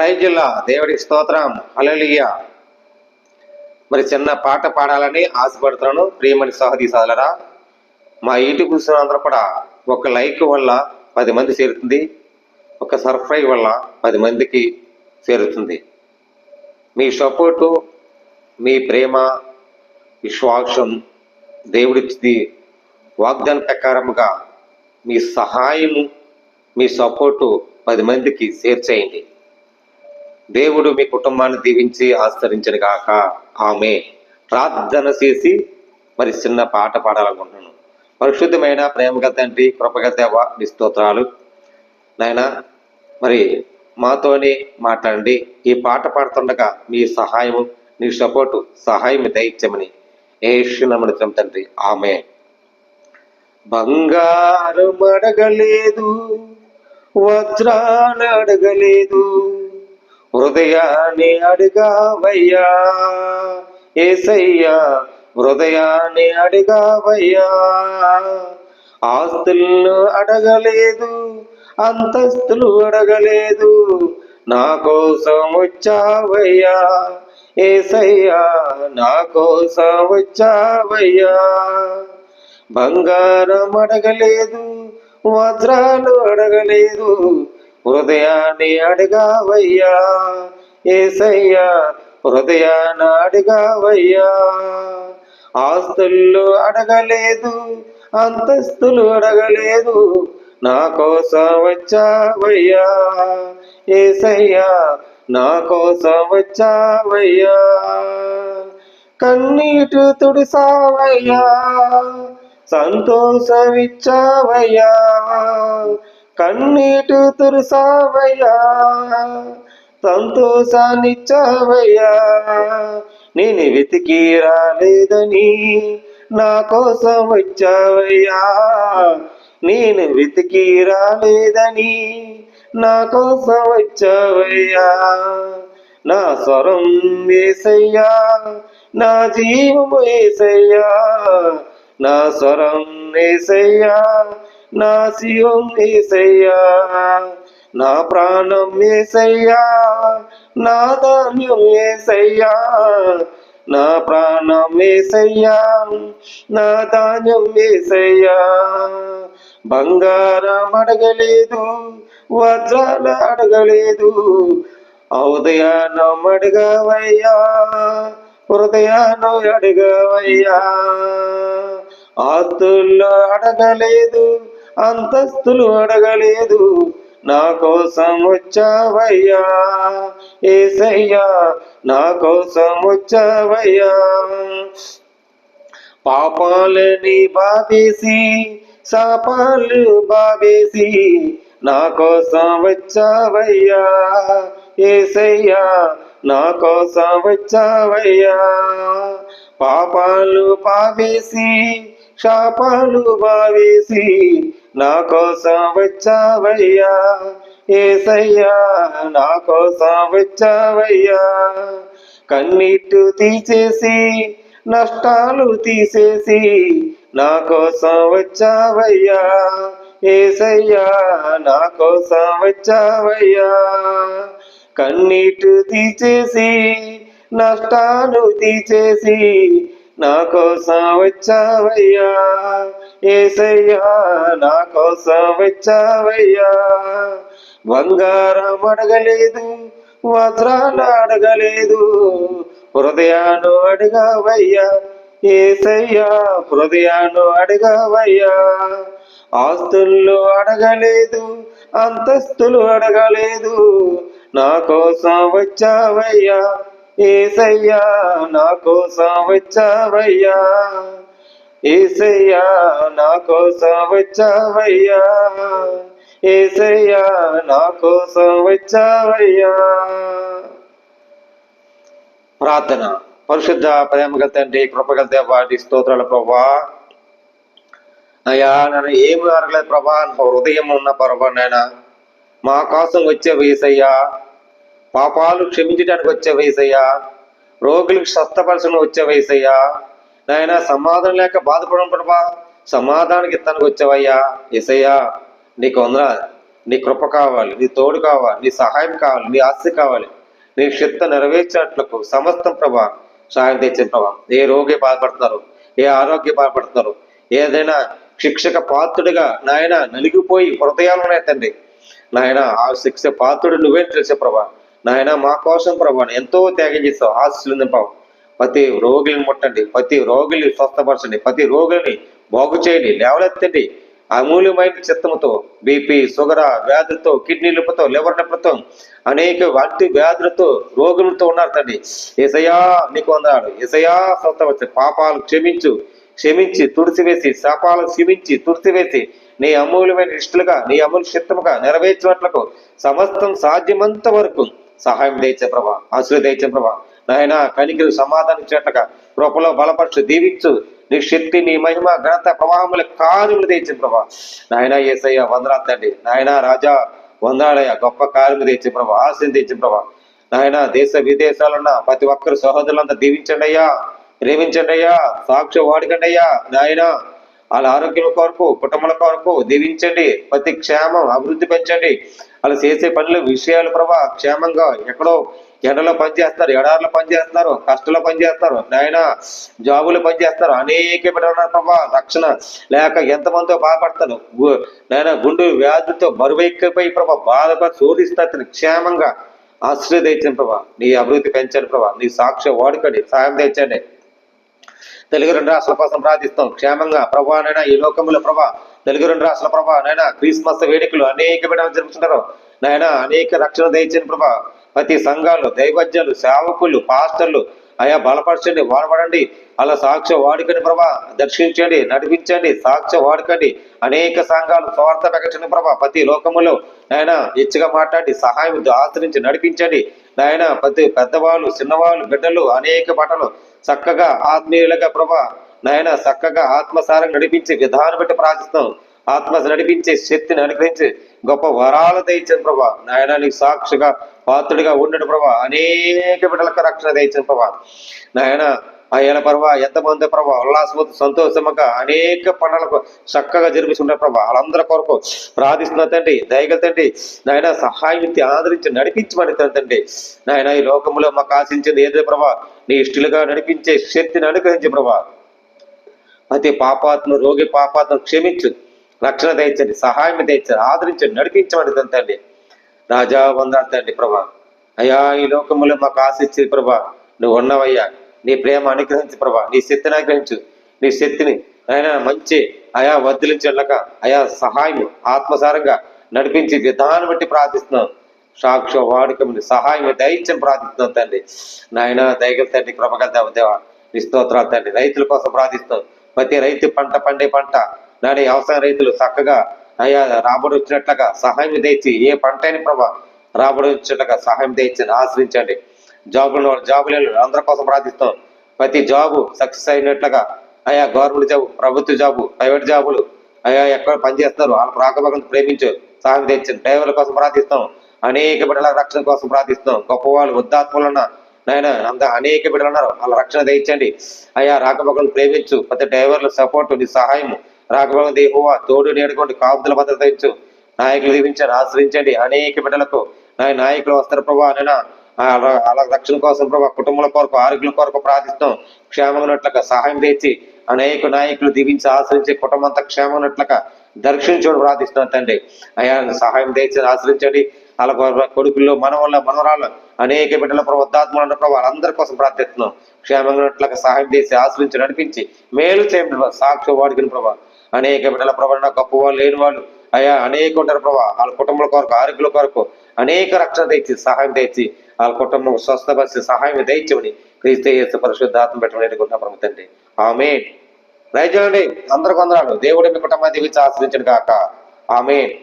ప్రైజుల్లా దేవుడి స్తోత్రం. అలలియ మరి చిన్న పాట పాడాలని ఆశపడుతున్నాను. ప్రియమణి సహది సదలరా మా ఇంటి కూర్చున్న అందరూ కూడా ఒక లైక్ వల్ల పది మంది చేరుతుంది. ఒక సర్ప్రైజ్ వల్ల పది మందికి చేరుతుంది. మీ సపోర్టు మీ ప్రేమ విశ్వాసం దేవుడిచ్చింది వాగ్దాన ప్రకారముగా మీ సహాయము మీ సపోర్టు పది మందికి షేర్ చేయండి. దేవుడు మీ కుటుంబాన్ని దీవించి ఆస్తరించను కాక ఆమె ప్రార్థన చేసి మరి చిన్న పాట పాడాలనుకుంటున్నాను. పరిశుద్ధమైన ప్రేమగ తండ్రి కృపగ దేవ మీ స్తోత్రాలు. నాయన మరి మాతోనే మాట్లాడండి. ఈ పాట పాడుతుండగా మీ సహాయము మీ సపోర్టు సహాయం దయచ్చమని ఏషునమనితం తండ్రి. ఆమె బంగారం అడగలేదు వజ్రాలు అడగలేదు హృదయాన్ని అడిగావయ్యా? ఏసయ్యా హృదయాన్ని అడిగావయ్యా? ఆస్తులను అడగలేదు అంతస్తులు అడగలేదు నా కోసం వచ్చావయ్యా. ఏసయ్యా నా కోసం వచ్చావయ్యా. బంగారం అడగలేదు వజ్రాలు అడగలేదు హృదయాన్ని అడిగావయ్యా ఏసయ్యా హృదయాన్ని అడిగావయ్యా. ఆస్తులు అడగలేదు అంతస్తులు అడగలేదు నా కోసం వచ్చావయ్యా. ఏసయ్యా నా కోసం వచ్చావయ్యా. కన్నీటు తుడిసావయ్యా సంతోషమిచ్చావయ్యా. కన్నీటు తురుసావయ్యా సంతోషాన్నిచ్చావయ్యా. నేను వెతికి రాలేదని నా కోసం వచ్చావయ్యా. నేను వెతికి రాలేదని నా కోసం వచ్చావయ్యా. నా స్వరం వేసయ్యా నా జీవం వేసయ్యా నా స్వరం వేసయ్యా నా శివం ఏసయ్యా నా ప్రాణం ఏసయ్యా నా ధాన్యం ఏసయ్యా నా ప్రాణం ఏసయ్యా నా ధాన్యం ఏసయ్యా. బంగారం అడగలేదు వజ్రాలు అడగలేదు ఉదయాన్నం అడగవయ్యా హృదయాన్ని అడగవయ్యా. ఆస్తుల్లో అడగలేదు అంతస్తులు అడగలేదు. నా కోసం వచ్చావయ్యా ఏసయ్యా నా కోసం వచ్చావయ్యా. పాపాలని బాబేసి శాపాలు బాబేసి నా కోసం వచ్చావయ్యా ఏసయ్యా నా కోసం వచ్చావయ్యా. పాపాలు పావేసి శాపాలు బావేసి నా కోసం వచ్చావయ్యా ఏసయ్యా నా కోసం వచ్చావయ్యా. కన్నీటు తీసేసి నష్టాలు తీసేసి నా కోసం వచ్చావయ్యా ఏసయ్యా నా కోసం వచ్చావయ్యా. కన్నీటు తీసేసి నష్టాలు తీసేసి నా కోసం వచ్చావయ్యా. ఏసయ్యా నా కోసం వచ్చావయ్యా బంగారం అడగలేదు వజ్రాలు అడగలేదు హృదయాన్ని అడిగావయ్యా. ఏసయ్యా హృదయాన్ని అడగవయ్యా. ఆస్తులు అడగలేదు అంతస్తులు అడగలేదు నా కోసం వచ్చావయ్యా ఏసయ్యా నా కోసం వచ్చావయ్యా ఏసయ్యా నా కోసం వచ్చావయ్యా. ఏసయ్యా నా కోసం వచ్చావయ్యా. ప్రార్థన. పరిశుద్ధ ప్రేమగల తండ్రి కృపగల దేవాటి స్తోత్రాల ప్రభా. అయ్యా నన్ను ఏమి అడగలేదు ప్రభా. హృదయం ఉన్న ప్రభా నాయన. మా కోసం వచ్చే వయసయ్యా పాపాలు క్షమించడానికి వచ్చే వయసయ్యా రోగులకు స్వస్థపరచడం వచ్చే వయసయ్యా నాయన సమాధానం లేక బాధపడడం ప్రభా సమాధానానికి ఇస్తానికి వచ్చావయ్యా ఎసయ్యా నీకు వందన నీ కృప కావాలి నీ తోడు కావాలి నీ సహాయం కావాలి నీ ఆస్తి కావాలి. నీ చిత్త నెరవేర్చినట్లకు సమస్తం ప్రభా సహాయం తెచ్చిన ప్రభా. ఏ రోగి బాధపడుతున్నారు ఏ ఆరోగ్య బాధపడుతున్నారు ఏదైనా శిక్షక పాత్రుడిగా నాయన నలిగిపోయి హృదయాలు ఉన్నాయి తండ్రి. నాయన ఆ శిక్ష పాత్రుడు నువ్వే తెలిసే ప్రభా. నాయన మా కోసం ప్రభా ఎంతో త్యాగం చేస్తావు ఆశలు నింపావు ప్రతి రోగిని ముట్టండి ప్రతి రోగిని స్వస్థపరచండి ప్రతి రోగిని బాగు చేయండి లేవలెత్తండి అమూల్యమైన చిత్తముతో బీపీ షుగర్ వ్యాధులతో కిడ్నీ నొప్పితో లివర్ నొప్పితో అనేక వంటి వ్యాధులతో రోగులతో ఉన్నారు తండ్రి. ఎసయా నీకు వందనాడు ఎసయా స్వస్థపరచు. పాపాలు క్షమించు. క్షమించి తుడిసివేసి శాపాలు క్షమించి తుడిసివేసి నీ అమూల్యమైన ఇష్టలుగా నీ అమూల్య చిత్తముగా నెరవేర్చినట్లకు సమస్తం సాధ్యమంత వరకు సహాయం దయచే ప్రభా ఆశ్రయ దయచే ప్రభా. నాయన కనికిరి సమాధానం చేటగా కృపలో బలపరచు దీవించు. నీ శక్తి నీ మహిమ ఘనత ప్రవాహముల కార్యములు తెచ్చి ప్రభా. నాయన ఏసయ్య వందనాలు తండ్రి. నాయన రాజా వందనాలయ్య గొప్ప కార్యము తెచ్చి ప్రభా. ఆశని తెచ్చి ప్రభా. నాయన దేశ విదేశాలున్న ప్రతి ఒక్కరు సహోదరులంతా దీవించండి అయ్యా. ప్రేమించండి అయ్యా. సాక్షి వాడకండి అయ్యా. నాయన వాళ్ళ ఆరోగ్యం కొరకు కుటుంబాల కొరకు దీవించండి. ప్రతి క్షేమం అభివృద్ధి పెంచండి. వాళ్ళు చేసే పనులు విషయాలు ప్రభా క్షేమంగా ఎక్కడో ఎండలో పనిచేస్తారు ఎడారిలో పనిచేస్తున్నారు కష్టంలో పనిచేస్తారు నాయన జాబులు పనిచేస్తారు అనేక బిడ్డలు ప్రభా రక్షణ లేక ఎంతమందో బాధపడతారు. నాయన గుండు వ్యాధులతో బరువెక్కిపోయి ప్రభా బాధపడి శోధిస్తారు క్షేమంగా ఆశ్రయ తెచ్చండి ప్రభా. నీ అభివృద్ధి పెంచండి ప్రభా. నీ సాక్ష్యం వాడుకండి సాయం తెచ్చండి. తెలుగు రెండు రాష్ట్రాల కోసం ప్రార్థిస్తాం. క్షేమంగా ప్రభా నైనా ఈ లోకంలో ప్రభా తెలుగు రెండు రాష్ట్రాల ప్రభా నైనా క్రిస్మస్ వేడుకలు అనేక బిడ్డలు జరుపుతుంటారు నాయన అనేక రక్షణ దయచని ప్రభా ప్రతి సంఘాలు దైవజ్ఞులు సేవకులు పాస్టర్లు అయా బలపరచండి వాడబడండి. అలా సాక్ష్య వాడుకని ప్రభా దర్శించండి నడిపించండి సాక్ష్య వాడుకండి. అనేక సంఘాలు స్వార్థ ప్రకటన ప్రభా ప్రతి లోకములో నాయన హెచ్చుగా మాట్లాడి సహాయం ఆచరించి నడిపించండి. నాయన ప్రతి పెద్దవాళ్ళు చిన్నవాళ్ళు బిడ్డలు అనేక బట్టలు చక్కగా ఆత్మీయులుగా ప్రభా నాయన చక్కగా ఆత్మసారం నడిపించే విధానం బట్టి ప్రార్థిస్తాం ఆత్మ నడిపించే శక్తిని అనుగ్రహించి గొప్ప వరాలు తెచ్చిన ప్రభా. నాయన నీకు సాక్షిగా పాత్రుడిగా ఉండడు ప్రభా. అనేక బిడ్డలకు రక్షణ తెచ్చిన ప్రభా. నాయన ఆయన ప్రభా ఎంతమంది ప్రభా ఉల్లాసమతో సంతోషముగా అనేక పనులకు చక్కగా జరిపిస్తుంటారు ప్రభా. వాళ్ళందరి కొరకు ప్రార్థిస్తున్న తండ్రి దయగల తండ్రి నాయన సహాయం ఆదరించి నడిపించమని తండ్రి. నాయన ఈ లోకంలో మాకు ఆశించింది ఏదో ప్రభా? నీ ఇష్టలుగా నడిపించే శక్తిని అనుగ్రహించే ప్రభా. ప్రతి పాపాత్మ రోగి పాపాత్మ క్షమించు. రక్షణ దయచండి సహాయం దయచండి ఆదరించండి నడిపించమని తండ్రి. రాజా వందాడు తండ్రి ప్రభా. అయ్యా ఈ లోకములో మాకు ఆశించి ప్రభా నువ్వు ఉన్నావయ్యా. నీ ప్రేమ అనుగ్రహించు ప్రభా నీ శక్తిని అనుగ్రహించు. నీ శక్తిని ఆయన మంచి అయా వదిలించక అయా సహాయం ఆత్మసారంగా నడిపించి విధానం బట్టి ప్రార్థిస్తున్నాం. సాక్ష వాడుకముని సహాయం దైత్యం ప్రార్థిస్తున్నాం తండ్రి. నాయన దయగల తండ్రి కృపగల దేవ దేవా నీ స్తోత్రాలు తండ్రి. రైతుల కోసం ప్రార్థిస్తాం ప్రతి రైతు పంట పండే పంట నాని వ్యవసాయ రైతులు చక్కగా అయ్యా రాబడి వచ్చినట్లుగా సహాయం తెచ్చి ఏ పంట అయిన ప్రభా రాబడి వచ్చినట్లుగా సహాయం తెచ్చి ఆశ్రయించండి. జాబులు జాబులు అందరి కోసం ప్రార్థిస్తాం. ప్రతి జాబు సక్సెస్ అయినట్లుగా అయా గవర్నమెంట్ జాబు ప్రభుత్వ జాబు ప్రైవేట్ జాబులు అయా ఎక్కడ పనిచేస్తారు వాళ్ళ రాకభాగం ప్రేమించు సహాయం తెచ్చి డ్రైవర్ల కోసం ప్రార్థిస్తాం. అనేక బిడ్డల రక్షణ కోసం ప్రార్థిస్తాం. గొప్పవాళ్ళు వృద్ధాత్మలున్న నాయన అంత అనేక బిడ్డలు ఉన్నారు. వాళ్ళ రక్షణ దయచండి అయ్యా రాకపోకలు ప్రేమించు ప్రతి డ్రైవర్ల సపోర్ట్ నీ సహాయం రాకపోయిన దేహోవా తోడు నేడుకోండి కాపుదల భద్రత ఇచ్చు నాయకులు దీవించండి ఆశ్రయించండి. అనేక బిడ్డలకు నాయ నాయకులు వస్తారు ప్రభా నైనా అలా రక్షణ కోసం ప్రభా కుటుంబాల కొరకు ఆరోగ్యం కొరకు ప్రార్థిస్తాం క్షేమంగా సహాయం తెచ్చి అనేక నాయకులు దీవించి ఆశ్రయించి కుటుంబం అంతా క్షేమంగా దర్శించుకొని ప్రార్థిస్తున్నాం తండ్రి. అయ్యా సహాయం తెచ్చి ఆశ్రయించండి. అలా కొడుకుల్లో మనవల్ల మనవరాళ్ళు అనేక బిడ్డల ప్రవద్ధాత్మలు ప్రభు వాళ్ళందరి కోసం ప్రార్థిస్తున్నాం. క్షేమంగా సహాయం చేసి ఆశ్రయించి నడిపించి మేలు చేయండి సాక్షి వాడికిన ప్రభావ అనేక బిడ్డల ప్రభావ గొప్ప వాళ్ళు లేని వాళ్ళు. అయ్యా అనేక ఉంటారు ప్రభా. వాళ్ళ కుటుంబాల కొరకు ఆరోగ్యుల కొరకు అనేక రక్షణ తెచ్చి సహాయం తెచ్చి వాళ్ళ కుటుంబం స్వస్థపరిచి సహాయం దయచేమని క్రీస్తు పరిశుద్ధాత్మ పెట్టమని ప్రభు తండ్రి. ఆమె రైతులండి అందరు కొందరాలు దేవుడి మీ కుటుంబాన్ని దీవించి ఆశ్రయించండి కాక ఆమె